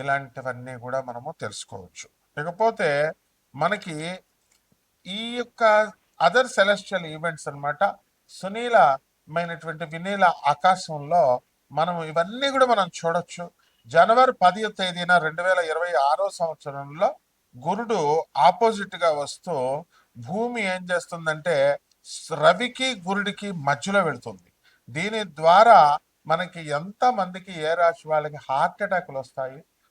ఇలాంటివన్నీ కూడా మనము తెలుసుకోవచ్చు. ఇకపోతే మనకి ఈ యొక్క అదర్ సెలెస్టియల్ ఈవెంట్స్ అనమాట సునీలమైనటువంటి వినీల ఆకాశంలో మనం ఇవన్నీ కూడా మనం చూడొచ్చు. జనవరి పదివ తేదీన రెండు వేల ఇరవై ఆరో సంవత్సరంలో గురుడు ఆపోజిట్గా వస్తూ భూమి ఏం చేస్తుందంటే రవికి గురుడికి మధ్యలో వెళుతుంది. దీని ద్వారా మనకి ఎంతమందికి ఏ రాశి వాళ్ళకి హార్ట్ అటాక్లు వస్తాయి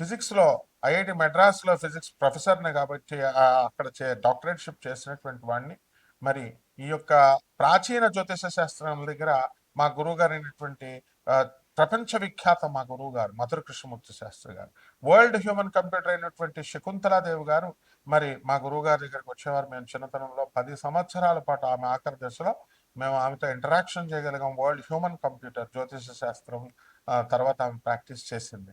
ఫిజిక్స్లో ఐఐటి మెడ్రాస్లో ఫిజిక్స్ ప్రొఫెసర్ని కాబట్టి అక్కడ చే డాక్టరేట్షిప్ చేసినటువంటి వాడిని. మరి ఈ యొక్క ప్రాచీన జ్యోతిష శాస్త్రం దగ్గర మా గురువు గారు అయినటువంటి ప్రపంచ విఖ్యాత మా గురువు గారు మధుర కృష్ణమూర్తి శాస్త్రి గారు. వరల్డ్ హ్యూమన్ కంప్యూటర్ అయినటువంటి శకుంతలాదేవి గారు మరి మా గురువు గారి దగ్గరికి వచ్చేవారు. మేము చిన్నతనంలో పది సంవత్సరాల పాటు ఆమె ఆఖరి దశలో మేము ఆమెతో ఇంటరాక్షన్ చేయగలిగాం. వరల్డ్ హ్యూమన్ కంప్యూటర్ జ్యోతిష శాస్త్రం తర్వాత ఆమె ప్రాక్టీస్ చేసింది.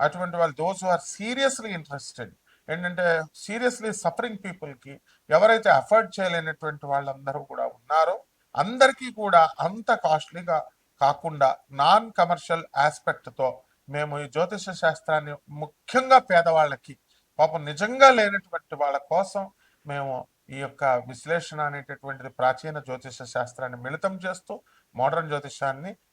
అటువంటి వాళ్ళు దోస్ ఆర్ సీరియస్లీ ఇంట్రెస్టెడ్ ఏంటంటే సీరియస్లీ సఫరింగ్ పీపుల్కి ఎవరైతే అఫోర్డ్ చేయలేనటువంటి వాళ్ళందరూ కూడా ఉన్నారో అందరికీ కూడా అంత కాస్ట్లీగా కాకుండా నాన్ కమర్షియల్ ఆస్పెక్ట్తో మేము ఈ జ్యోతిష శాస్త్రాన్ని ముఖ్యంగా పేదవాళ్ళకి పాపం నిజంగా లేనటువంటి వాళ్ళ కోసం మేము ఈ యొక్క విశ్లేషణ అనేటటువంటిది ప్రాచీన జ్యోతిష శాస్త్రాన్ని మిళితం చేస్తూ మోడర్న్ జ్యోతిషాన్ని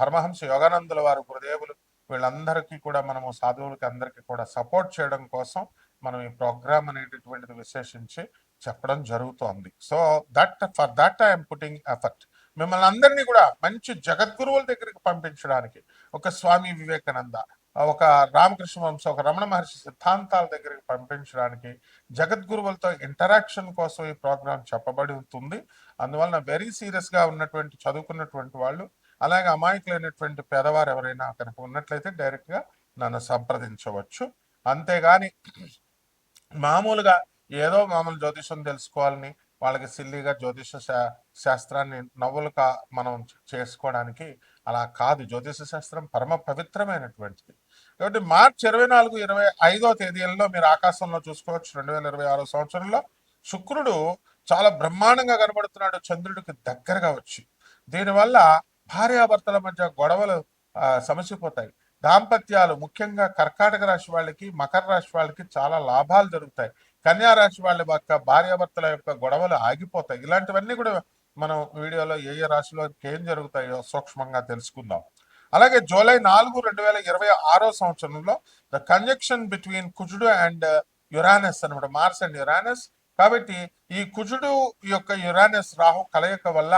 పరమహంస యోగానందుల వారు గురుదేవులు వీళ్ళందరికీ కూడా మనము సాధువులకి అందరికీ కూడా సపోర్ట్ చేయడం కోసం మనం ఈ ప్రోగ్రామ్ అనేటటువంటిది విశేషించి చెప్పడం జరుగుతోంది. So that for that I'm putting effort. మిమ్మల్ని అందరినీ కూడా మంచి జగద్గురువుల దగ్గరికి పంపించడానికి ఒక స్వామి వివేకానంద ఒక రామకృష్ణ వంశ ఒక రమణ మహర్షి సిద్ధాంతాల దగ్గరికి పంపించడానికి జగద్గురువులతో ఇంటరాక్షన్ కోసం ఈ ప్రోగ్రాం చెప్పబడి ఉంటుంది. అందువలన వెరీ సీరియస్గా ఉన్నటువంటి చదువుకున్నటువంటి వాళ్ళు అలాగే అమాయకులైనటువంటి పేదవారు ఎవరైనా కనుక ఉన్నట్లయితే డైరెక్ట్గా నన్ను సంప్రదించవచ్చు. అంతేగాని మామూలుగా ఏదో మామూలు జ్యోతిషం తెలుసుకోవాలని వాళ్ళకి సిల్లీగా జ్యోతిష శా- శాస్త్రాన్ని నవ్వులుగా మనం చేసుకోవడానికి అలా కాదు. జ్యోతిష శాస్త్రం పరమ పవిత్రమైనటువంటిది. కాబట్టి మార్చి ఇరవై నాలుగు ఇరవై ఐదో తేదీలలో మీరు ఆకాశంలో చూసుకోవచ్చు రెండు వేల ఇరవై ఆరో సంవత్సరంలో. శుక్రుడు చాలా బ్రహ్మాండంగా కనబడుతున్నాడు చంద్రుడికి దగ్గరగా వచ్చి. దీనివల్ల భార్యాభర్తల మధ్య గొడవలు సమసిపోతాయి. దాంపత్యాలు ముఖ్యంగా కర్కాటక రాశి వాళ్ళకి మకర రాశి వాళ్ళకి చాలా లాభాలు జరుగుతాయి. కన్యా రాశి వాళ్ళ యొక్క భార్యాభర్తల యొక్క గొడవలు ఆగిపోతాయి. ఇలాంటివన్నీ కూడా మనం వీడియోలో ఏ ఏ రాశిలో ఏం జరుగుతాయో సూక్ష్మంగా తెలుసుకుందాం. అలాగే జూలై నాలుగు రెండు వేల ఇరవై ఆరో సంవత్సరంలో ద కంజక్షన్ బిట్వీన్ కుజుడు అండ్ యురానస్ అనమాట మార్స్ అండ్ యురానస్. కాబట్టి ఈ కుజుడు యొక్క యురానస్ రాహు కలయిక వల్ల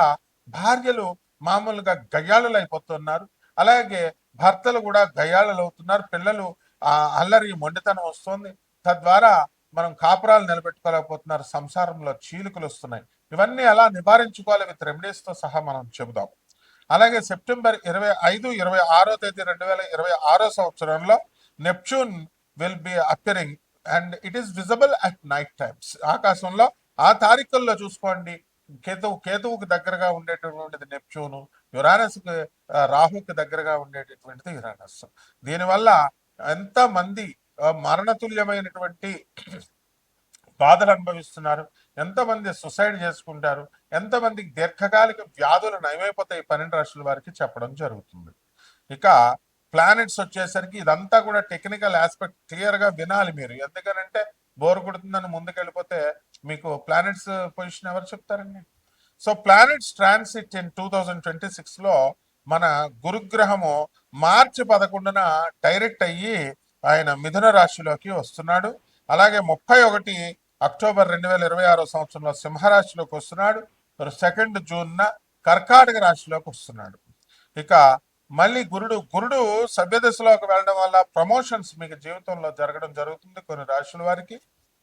భార్యలు మామూలుగా గయ్యాళులు అయిపోతున్నారు అలాగే భర్తలు కూడా గయ్యాళులు అవుతున్నారు పిల్లలు ఆ అల్లరి మొండితనం వస్తుంది. తద్వారా మనం కాపురాలు నిలబెట్టుకోలేకపోతున్నారు. సంసారంలో చీలికలు వస్తున్నాయి. ఇవన్నీ ఎలా నివారించుకోవాలి విత్ రెమెడీస్తో సహా మనం చెబుదాం. అలాగే సెప్టెంబర్ ఇరవై ఐదు ఇరవై ఆరో తేదీ రెండు వేల ఇరవై ఆరో సంవత్సరంలో Neptune will be appearing and it is visible at night times ఆకాశంలో ఆ తారీఖుల్లో చూసుకోండి. కేతువు కేతువుకు దగ్గరగా ఉండేటటువంటిది నెప్ట్యూను యురానస్కి రాహుకి దగ్గరగా ఉండేటటువంటిది యురానస్. దీనివల్ల ఎంతమంది మరణతుల్యమైనటువంటి బాధలు అనుభవిస్తున్నారు ఎంతమంది సుసైడ్ చేసుకుంటారు ఎంతమందికి దీర్ఘకాలిక వ్యాధులు నయమైపోతాయి పన్నెండు రాష్ట్రాల వారికి చెప్పడం జరుగుతుంది. ఇక ప్లానెట్స్ వచ్చేసరికి ఇదంతా కూడా టెక్నికల్ ఆస్పెక్ట్ క్లియర్గా వినాలి మీరు. ఎందుకనంటే బోర్ కొడుతుందని ముందుకెళ్ళిపోతే మీకు ప్లానెట్స్ పొజిషన్ ఎవరు చెప్తారండి? So planets transit in two thousand twenty సిక్స్లో మన గురుగ్రహము మార్చి పదకొండున డైరెక్ట్ అయ్యి ఆయన మిథున రాశిలోకి వస్తున్నాడు. అలాగే ముప్పై ఒకటి అక్టోబర్ రెండు వేల ఇరవై ఆరో సంవత్సరంలో సింహరాశిలోకి వస్తున్నాడు. సెకండ్ జూన్న కర్కాటక రాశిలోకి వస్తున్నాడు. ఇక మళ్ళీ గురుడు గురుడు సభ్యదశలోకి వెళ్ళడం వల్ల ప్రమోషన్స్ మీకు జీవితంలో జరగడం జరుగుతుంది కొన్ని రాశుల వారికి.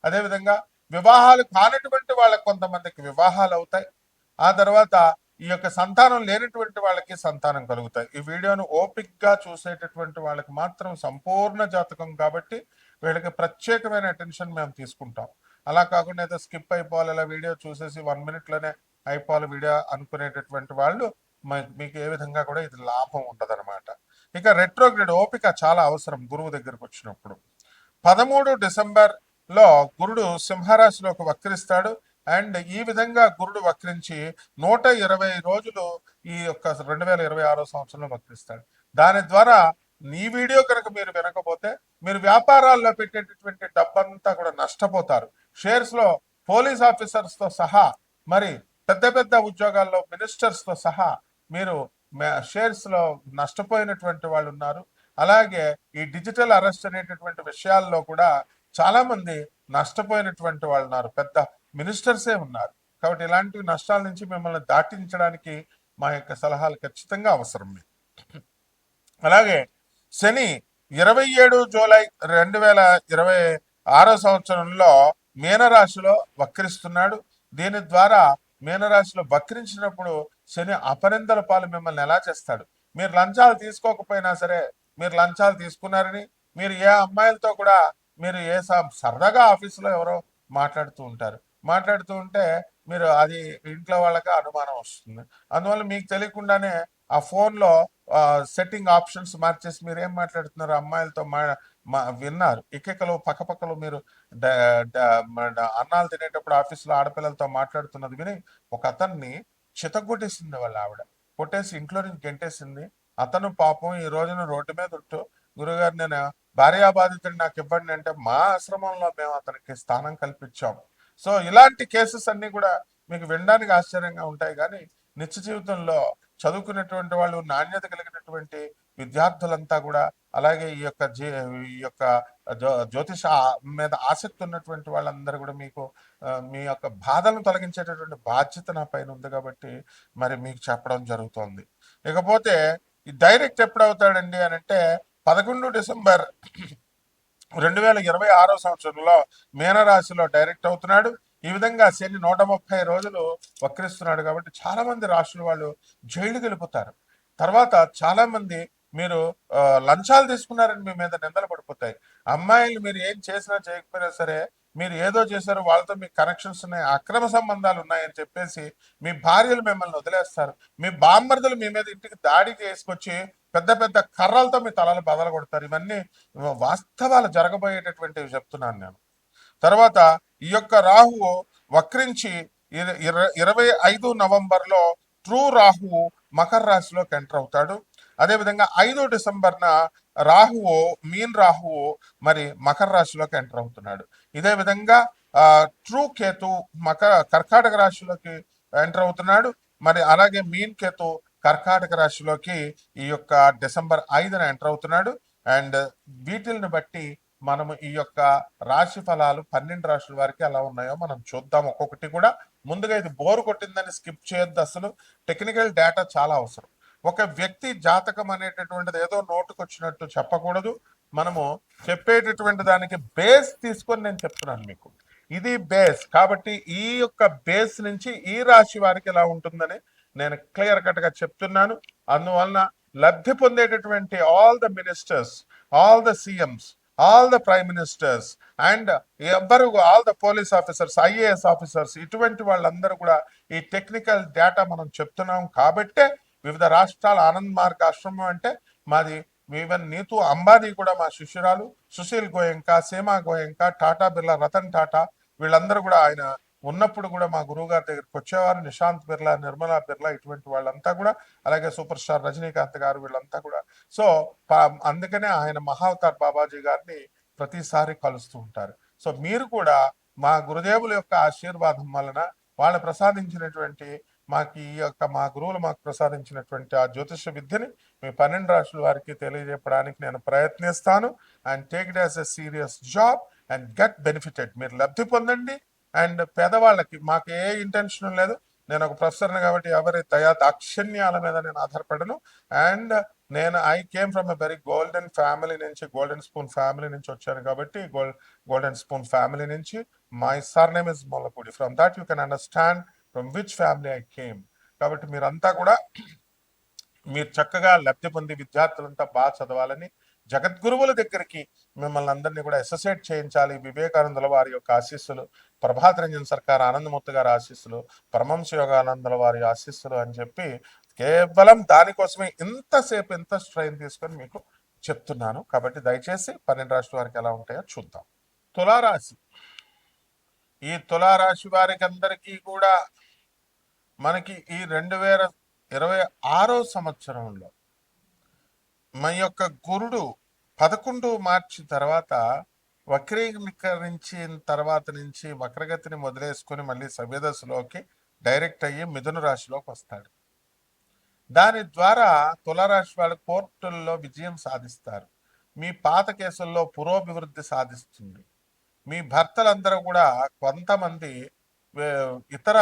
అదేవిధంగా వివాహాలు కానటువంటి వాళ్ళకి కొంతమందికి వివాహాలు అవుతాయి. ఆ తర్వాత ఈ యొక్క సంతానం లేనటువంటి వాళ్ళకి సంతానం కలుగుతాయి. ఈ వీడియోను ఓపిక్గా చూసేటటువంటి వాళ్ళకి మాత్రం సంపూర్ణ జాతకం కాబట్టి వీళ్ళకి ప్రత్యేకమైన అటెన్షన్ మేము తీసుకుంటాం. అలా కాకుండా ఏదో స్కిప్ అయిపోవాలి ఇలా వీడియో చూసేసి వన్ మినిట్లోనే లోనే అయిపోవాలి వీడియో అనుకునేటటువంటి వాళ్ళు మీకు ఏ విధంగా కూడా ఇది లాభం ఉండదన్నమాట ఇక రెట్రోగ్రేడ్ ఓపిక చాలా అవసరం గురువు దగ్గరకు వచ్చినప్పుడు. పదమూడు డిసెంబర్లో గురుడు సింహరాశిలోకి వక్రిస్తాడు అండ్ ఈ విధంగా గురుడు వక్రించి నూట ఇరవై రోజులు ఈ యొక్క రెండు వేల ఇరవై ఆరో సంవత్సరంలో వక్రిస్తాడు. దాని ద్వారా ఈ వీడియో కనుక మీరు వినకపోతే మీరు వ్యాపారాల్లో పెట్టేటటువంటి డబ్బంతా కూడా నష్టపోతారు. షేర్స్లో పోలీస్ ఆఫీసర్స్తో సహా మరి పెద్ద పెద్ద ఉద్యోగాల్లో మినిస్టర్స్తో సహా మీరు షేర్స్లో నష్టపోయినటువంటి వాళ్ళు ఉన్నారు. అలాగే ఈ డిజిటల్ అరెస్ట్ అనేటటువంటి విషయాల్లో కూడా చాలా మంది నష్టపోయినటువంటి వాళ్ళు ఉన్నారు. పెద్ద మినిస్టర్సే ఉన్నారు. కాబట్టి ఇలాంటి నష్టాల నుంచి మిమ్మల్ని దాటించడానికి మా యొక్క సలహాలు ఖచ్చితంగా అవసరం మీకు. అలాగే శని ఇరవై ఏడు జూలై రెండు వేల ఇరవై ఆరో సంవత్సరంలో మీనరాశిలో వక్రిస్తున్నాడు. దీని ద్వారా మీనరాశిలో వక్రించినప్పుడు శని అపనిందల పాలు మిమ్మల్ని ఎలా చేస్తాడు? మీరు లంచాలు తీసుకోకపోయినా సరే మీరు లంచాలు తీసుకున్నారని మీరు ఏ అమ్మాయిలతో కూడా మీరు ఏ స- సరదాగా ఆఫీసులో ఎవరో మాట్లాడుతూ ఉంటారు. మాట్లాడుతూ ఉంటే మీరు అది ఇంట్లో వాళ్ళకి అనుమానం వస్తుంది. అందువల్ల మీకు తెలియకుండానే ఆ ఫోన్లో సెట్టింగ్ ఆప్షన్స్ మార్చేసి మీరు ఏం మాట్లాడుతున్నారు? అమ్మాయిలతో మా విన్నారు. ఇకెకలు పక్కపక్కలు మీరు అన్నాలు తినేటప్పుడు ఆఫీస్లో ఆడపిల్లలతో మాట్లాడుతున్నది విని ఒక అతన్ని చితగొట్టేసింది వాళ్ళ ఆవిడ. కొట్టేసి ఇంట్లో నుంచి గెంటేసింది. అతను పాపం ఈ రోజున రోడ్డు మీద ఉంటూ గురుగారు నేను భార్యాబాధితుడు నాకు ఇవ్వండి అంటే మా ఆశ్రమంలో మేము అతనికి స్థానం కల్పించాము సో ఇలాంటి కేసెస్ అన్ని కూడా మీకు వినడానికి ఆశ్చర్యంగా ఉంటాయి. కానీ నిత్య జీవితంలో చదువుకునేటువంటి వాళ్ళు నాణ్యత కలిగినటువంటి విద్యార్థులంతా కూడా అలాగే ఈ యొక్క జీ ఈ యొక్క జ్యోతిష మీద ఆసక్తి ఉన్నటువంటి వాళ్ళందరూ కూడా మీకు మీ యొక్క బాధలను తొలగించేటటువంటి బాధ్యత నా పైన ఉంది కాబట్టి మరి మీకు చెప్పడం జరుగుతోంది. ఇకపోతే ఈ డైరెక్ట్ ఎప్పుడు అవుతాడండి అని అంటే పదకొండు డిసెంబర్ రెండు వేల ఇరవై ఆరో సంవత్సరంలో మీనరాశిలో డైరెక్ట్ అవుతున్నాడు. ఈ విధంగా శని నూట ముప్పై రోజులు వక్రిస్తున్నాడు కాబట్టి చాలా మంది రాష్ట్రాల వాళ్ళు జైలుకి వెళ్ళిపోతారు. తర్వాత చాలా మంది మీరు లంచాలు తీసుకున్నారని మీ మీద నిందలు పడిపోతాయి. అమ్మాయిలు మీరు ఏం చేసినా చేయకపోయినా సరే మీరు ఏదో చేశారు వాళ్ళతో మీకు కనెక్షన్స్ ఉన్నాయి అక్రమ సంబంధాలు ఉన్నాయని చెప్పేసి మీ భార్యలు మిమ్మల్ని వదిలేస్తారు. మీ బామ్మర్దులు మీ మీద ఇంటికి దాడి చేసుకొచ్చి పెద్ద పెద్ద కర్రలతో మీ తలలు బదలు కొడతారు. ఇవన్నీ వాస్తవాలు జరగబోయేటటువంటివి చెప్తున్నాను నేను. తర్వాత ఈ యొక్క రాహువు వక్రించి ఇరవై ఐదు నవంబర్లో ట్రూ రాహువు మకర రాశిలోకి ఎంటర్ అవుతాడు. అదేవిధంగా ఐదో డిసెంబర్న రాహువు మీన్ రాహువు మరి మకర రాశిలోకి ఎంటర్ అవుతున్నాడు. ఇదే విధంగా ట్రూ కేతు మకర కర్కాటక రాశిలోకి ఎంటర్ అవుతున్నాడు. మరి అలాగే మీన్ కేతు కర్కాటక రాశిలోకి ఈ యొక్క డిసెంబర్ ఐదున ఎంటర్ అవుతున్నాడు. అండ్ వీటిల్ని బట్టి మనము ఈ యొక్క రాశి ఫలాలు పన్నెండు రాశుల వారికి ఎలా ఉన్నాయో మనం చూద్దాం. ఒక్కొక్కటి కూడా ముందుగా ఇది బోరు కొట్టిందని స్కిప్ చేయొద్దు అసలు. టెక్నికల్ డేటా చాలా అవసరం. ఒక వ్యక్తి జాతకం అనేటటువంటిది ఏదో నోటుకు వచ్చినట్టు చెప్పకూడదు. మనము చెప్పేటటువంటి దానికి బేస్ తీసుకొని నేను చెప్తున్నాను మీకు. ఇది బేస్ కాబట్టి ఈ యొక్క బేస్ నుంచి ఈ రాశి వారికి ఎలా ఉంటుందని నేను క్లియర్ కట్గా చెప్తున్నాను. అందువలన లబ్ధి పొందేటటువంటి all the ministers all the CMs all the prime ministers and ఎవ్వరు all the police officers IAS officers ఇటువంటి వాళ్ళందరూ కూడా ఈ టెక్నికల్ డేటా మనం చెప్తున్నాం కాబట్టే వివిధ రాష్ట్రాల ఆనంద్ మార్గ్ ఆశ్రమం అంటే మాది ఈవెన్ నీతూ అంబానీ కూడా మా శిష్యురాలు సుశీల్ గోయంక సీమా గోయంక టాటా బిర్లా రతన్ టాటా వీళ్ళందరూ కూడా ఆయన ఉన్నప్పుడు కూడా మా గురువు గారి దగ్గరికి వచ్చేవారు. నిశాంత్ బిర్లా నిర్మలా బిర్లా ఇటువంటి వాళ్ళంతా కూడా అలాగే సూపర్ స్టార్ రజనీకాంత్ గారు వీళ్ళంతా కూడా. సో పా- అందుకనే ఆయన మహావతార్ బాబాజీ గారిని ప్రతిసారి కలుస్తూ ఉంటారు. సో మీరు కూడా మా గురుదేవుల యొక్క ఆశీర్వాదం వలన వాళ్ళు ప్రసాదించినటువంటి మాకు ఈ యొక్క మా గురువులు మాకు ప్రసాదించినటువంటి ఆ జ్యోతిష విద్యని మీ పన్నెండు రాష్ట్రాల వారికి తెలియజెప్పడానికి నేను ప్రయత్నిస్తాను. And take it as a serious job and get benefited మీరు లబ్ధి పొందండి. అండ్ పేదవాళ్ళకి మాకు ఏ ఇంటెన్షన్ లేదు. నేను ఒక ప్రొఫెసర్ని కాబట్టి ఎవరి దయా దాక్షిణ్యాల మీద నేను ఆధారపడను. అండ్ నేను I came from a very golden family నుంచి గోల్డెన్ స్పూన్ ఫ్యామిలీ నుంచి వచ్చాను కాబట్టి గోల్డ్ గోల్డెన్ స్పూన్ ఫ్యామిలీ నుంచి. My surname is Mollapudi from that you can understand from which family I came కాబట్టి మీరంతా కూడా మీరు చక్కగా లబ్ధి పొంది విద్యార్థులంతా బాగా చదవాలని జగద్గురువుల దగ్గరికి మిమ్మల్ని అందరినీ కూడా అసోసియేట్ చేయించాలి. వివేకానందుల వారి యొక్క ఆశీస్సులు ప్రభాత్ రంజన్ సర్కార్ ఆనందమూర్తి గారి ఆశీస్సులు పరమంశ యోగానందుల వారి ఆశీస్సులు అని చెప్పి కేవలం దానికోసమే ఇంతసేపు ఎంత స్ట్రెయిన్ తీసుకొని మీకు చెప్తున్నాను. కాబట్టి దయచేసి పన్నెండు రాష్ట్రాల వారికి ఎలా ఉంటాయో చూద్దాం. తులారాశి. ఈ తులారాశి వారికి అందరికీ కూడా మనకి ఈ రెండు వేల ఇరవై ఆరో సంవత్సరంలో మన యొక్క గురుడు పదకొండు మార్చి తర్వాత వక్రీకరించిన తర్వాత నుంచి వక్రగతిని మొదలేసుకొని మళ్ళీ సవ్యదశలోకి డైరెక్ట్ అయ్యి మిథున రాశిలోకి వస్తాడు. దాని ద్వారా తులారాశి వాళ్ళు కోర్టుల్లో విజయం సాధిస్తారు. మీ పాత కేసుల్లో పురోభివృద్ధి సాధిస్తుంది. మీ భర్తలందరూ కూడా కొంతమంది ఇతర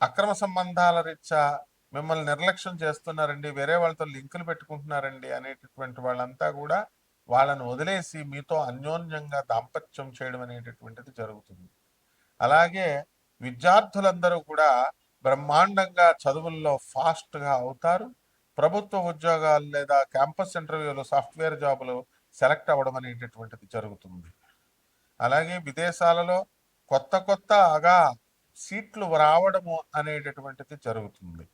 అక్రమ సంబంధాల రీత్యా మిమ్మల్ని నిర్లక్ష్యం చేస్తున్నారండి వేరే వాళ్ళతో లింకులు పెట్టుకుంటున్నారండి అనేటటువంటి వాళ్ళంతా కూడా వాళ్ళను వదిలేసి మీతో అన్యోన్యంగా దాంపత్యం చేయడం అనేటటువంటిది జరుగుతుంది. అలాగే విద్యార్థులందరూ కూడా బ్రహ్మాండంగా చదువుల్లో ఫాస్ట్గా అవుతారు. ప్రభుత్వ ఉద్యోగాలు లేదా క్యాంపస్ ఇంటర్వ్యూలు సాఫ్ట్వేర్ జాబులు సెలెక్ట్ అవ్వడం అనేటటువంటిది జరుగుతుంది. అలాగే విదేశాలలో కొత్త కొత్తగా సీట్లు రావడము అనేటటువంటిది జరుగుతుంది.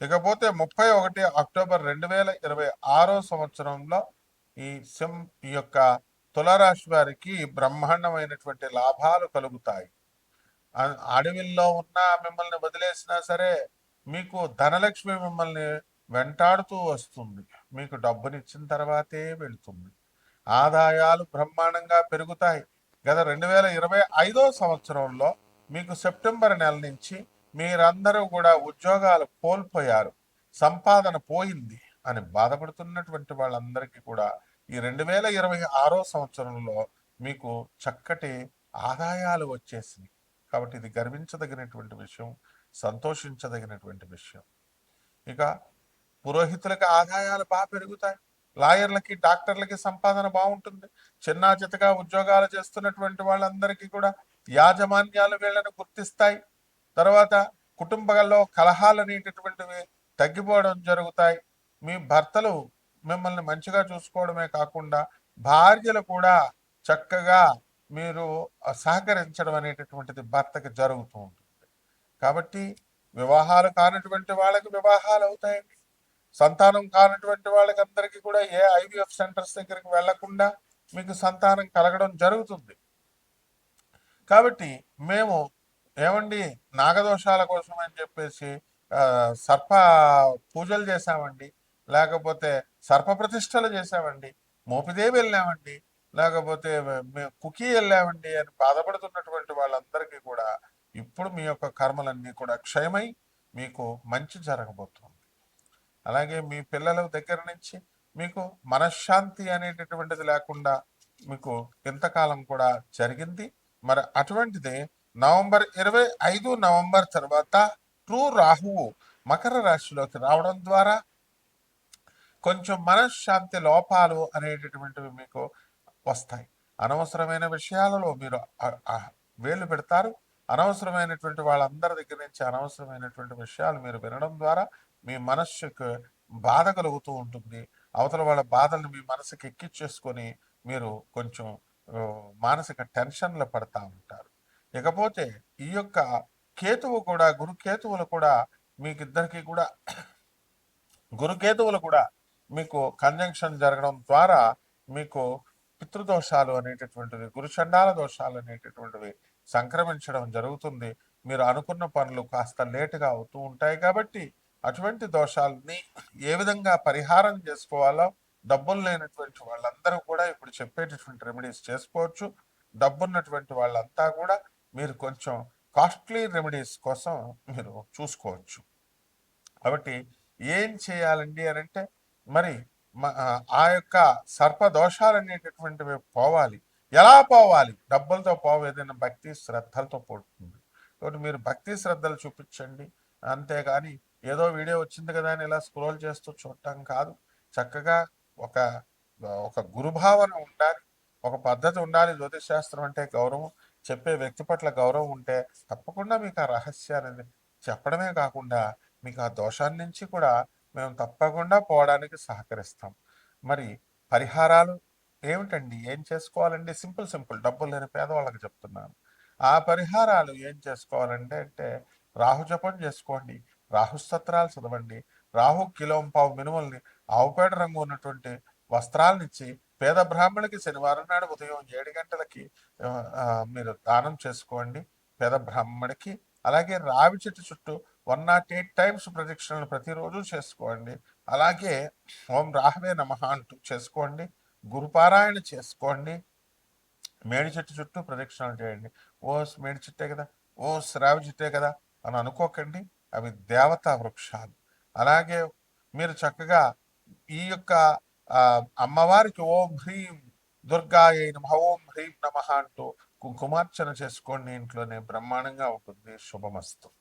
ఇకపోతే ముప్పై ఒకటి అక్టోబర్ రెండు వేల ఇరవై ఆరో సంవత్సరంలో ఈ సింహ ఈ యొక్క తులరాశి వారికి బ్రహ్మాండమైనటువంటి లాభాలు కలుగుతాయి. అడవిల్లో ఉన్న మిమ్మల్ని వదిలేసినా సరే మీకు ధనలక్ష్మి మిమ్మల్ని వెంటాడుతూ వస్తుంది. మీకు డబ్బునిచ్చిన తర్వాతే వెళుతుంది. ఆదాయాలు బ్రహ్మాండంగా పెరుగుతాయి. గత రెండు వేల ఇరవై ఐదో సంవత్సరంలో మీకు సెప్టెంబర్ నెల నుంచి మీరందరూ కూడా ఉద్యోగాలు కోల్పోయారు సంపాదన పోయింది అని బాధపడుతున్నటువంటి వాళ్ళందరికీ కూడా ఈ రెండు వేల ఇరవై ఆరో సంవత్సరంలో మీకు చక్కటి ఆదాయాలు వచ్చేసినాయి. కాబట్టి ఇది గర్వించదగినటువంటి విషయం సంతోషించదగినటువంటి విషయం. ఇక పురోహితులకి ఆదాయాలు బాగా పెరుగుతాయి లాయర్లకి డాక్టర్లకి సంపాదన బాగుంటుంది చిన్న చితగా ఉద్యోగాలు చేస్తున్నటువంటి వాళ్ళందరికీ కూడా యాజమాన్యాలు వీళ్ళని గుర్తిస్తాయి. తర్వాత కుటుంబాల్లో కలహాలు అనేటటువంటివి తగ్గిపోవడం జరుగుతాయి. మీ భర్తలు మిమ్మల్ని మంచిగా చూసుకోవడమే కాకుండా భార్యలు కూడా చక్కగా మీరు సహకరించడం అనేటటువంటిది భర్తకి జరుగుతూ ఉంటుంది. కాబట్టి వివాహాలు కానటువంటి వాళ్ళకి వివాహాలు అవుతాయండి. సంతానం కానటువంటి వాళ్ళకి అందరికీ కూడా ఏ ఐవీఎఫ్ సెంటర్స్ దగ్గరికి వెళ్ళకుండా మీకు సంతానం కలగడం జరుగుతుంది. కాబట్టి మేము ఏమండి నాగదోషాల కోసం అని చెప్పేసి సర్ప పూజలు చేశామండి. లేకపోతే సర్ప ప్రతిష్టలు చేశామండి. మోపిదేవి వెళ్ళామండి. లేకపోతే మేము కుకీ వెళ్ళామండి అని బాధపడుతున్నటువంటి వాళ్ళందరికీ కూడా ఇప్పుడు మీ యొక్క కర్మలన్నీ కూడా క్షయమై మీకు మంచి జరగబోతుంది. అలాగే మీ పిల్లల దగ్గర నుంచి మీకు మనశ్శాంతి అనేటటువంటిది లేకుండా మీకు ఇంతకాలం కూడా జరిగింది. మరి అటువంటిది నవంబర్ ఇరవై ఐదు నవంబర్ తర్వాత ట్రూ రాహువు మకర రాశిలోకి రావడం ద్వారా కొంచెం మనశ్శాంతి లోపాలు అనేటటువంటివి మీకు వస్తాయి. అనవసరమైన విషయాలలో మీరు వేలు పెడతారు. అనవసరమైనటువంటి వాళ్ళందరి దగ్గర నుంచి అనవసరమైనటువంటి విషయాలు మీరు వినడం ద్వారా మీ మనస్సుకు బాధ కలుగుతూ ఉంటుంది. అవతల వాళ్ళ బాధల్ని మీ మనసుకి ఎక్కిచ్చేసుకొని మీరు కొంచెం మానసిక టెన్షన్లు పడతా ఉంటారు. ఇకపోతే ఈ యొక్క కేతువు కూడా గురుకేతువులు కూడా మీకిద్దరికి కూడా గురుకేతువులు కూడా మీకు కంజంక్షన్ జరగడం ద్వారా మీకు పితృదోషాలు అనేటటువంటివి గురుచండాల దోషాలు అనేటటువంటివి సంక్రమించడం జరుగుతుంది. మీరు అనుకున్న పనులు కాస్త లేటుగా అవుతూ ఉంటాయి కాబట్టి అటువంటి దోషాలని ఏ విధంగా పరిహారం చేసుకోవాలో డబ్బులు లేనటువంటి వాళ్ళందరూ కూడా ఇప్పుడు చెప్పేటటువంటి రెమెడీస్ చేసుకోవచ్చు. డబ్బున్నటువంటి వాళ్ళంతా కూడా మీరు కొంచెం కాస్ట్లీ రెమెడీస్ కోసం మీరు చూసుకోవచ్చు. కాబట్టి ఏం చేయాలండి అని అంటే మరి ఆ యొక్క సర్ప దోషాలు అనేటటువంటివి పోవాలి. ఎలా పోవాలి? డబ్బులతో పోవు ఏదైనా భక్తి శ్రద్ధలతో పోతుంది. కాబట్టి మీరు భక్తి శ్రద్ధలు చూపించండి. అంతేగాని ఏదో వీడియో వచ్చింది కదా అని ఇలా స్క్రోల్ చేస్తూ చూడటం కాదు. చక్కగా ఒక ఒక గురుభావన ఉండాలి ఒక పద్ధతి ఉండాలి. జ్యోతిష్ శాస్త్రం అంటే గౌరవం. చెప్పే వ్యక్తి పట్ల గౌరవం ఉంటే తప్పకుండా మీకు ఆ రహస్యాన్ని చెప్పడమే కాకుండా మీకు ఆ దోషాన్ని నుంచి కూడా మేము తప్పకుండా పోవడానికి సహకరిస్తాం. మరి పరిహారాలు ఏమిటండి? ఏం చేసుకోవాలండి? Simple simple. డబ్బులు లేని పేదవాళ్ళకి చెప్తున్నాను. ఆ పరిహారాలు ఏం చేసుకోవాలంటే అంటే రాహు జపం చేసుకోండి. రాహుస్తత్రాలు చదవండి. రాహు కిలోం పావు ఆవుపేట రంగు ఉన్నటువంటి వస్త్రాలనిచ్చి పేద బ్రాహ్మణులకి శనివారం నాడు ఉదయం ఏడు గంటలకి మీరు దానం చేసుకోండి పేద బ్రాహ్మణుడికి. అలాగే రావి చెట్టు చుట్టూ వన్ నాట్ ఎయిట్ టైమ్స్ ప్రదక్షిణలు ప్రతిరోజు చేసుకోండి. అలాగే ఓం రాహవే నమ అంటూ చేసుకోండి. గురుపారాయణ చేసుకోండి. మేడి చెట్టు చుట్టూ ప్రదక్షిణలు చేయండి. ఓ మేడి చెట్టే కదా ఓ శ్రావి చెట్టే కదా అని అనుకోకండి. అవి దేవతా వృక్షాలు. అలాగే మీరు చక్కగా ఈ యొక్క అమ్మవారికి ఓం హ్రీం దుర్గాయ నమ ఓం హ్రీం నమ అంటూ కుంకుమార్చన చేసుకోండి. ఇంట్లోనే బ్రహ్మాండంగా ఉంటుంది. శుభమస్తు.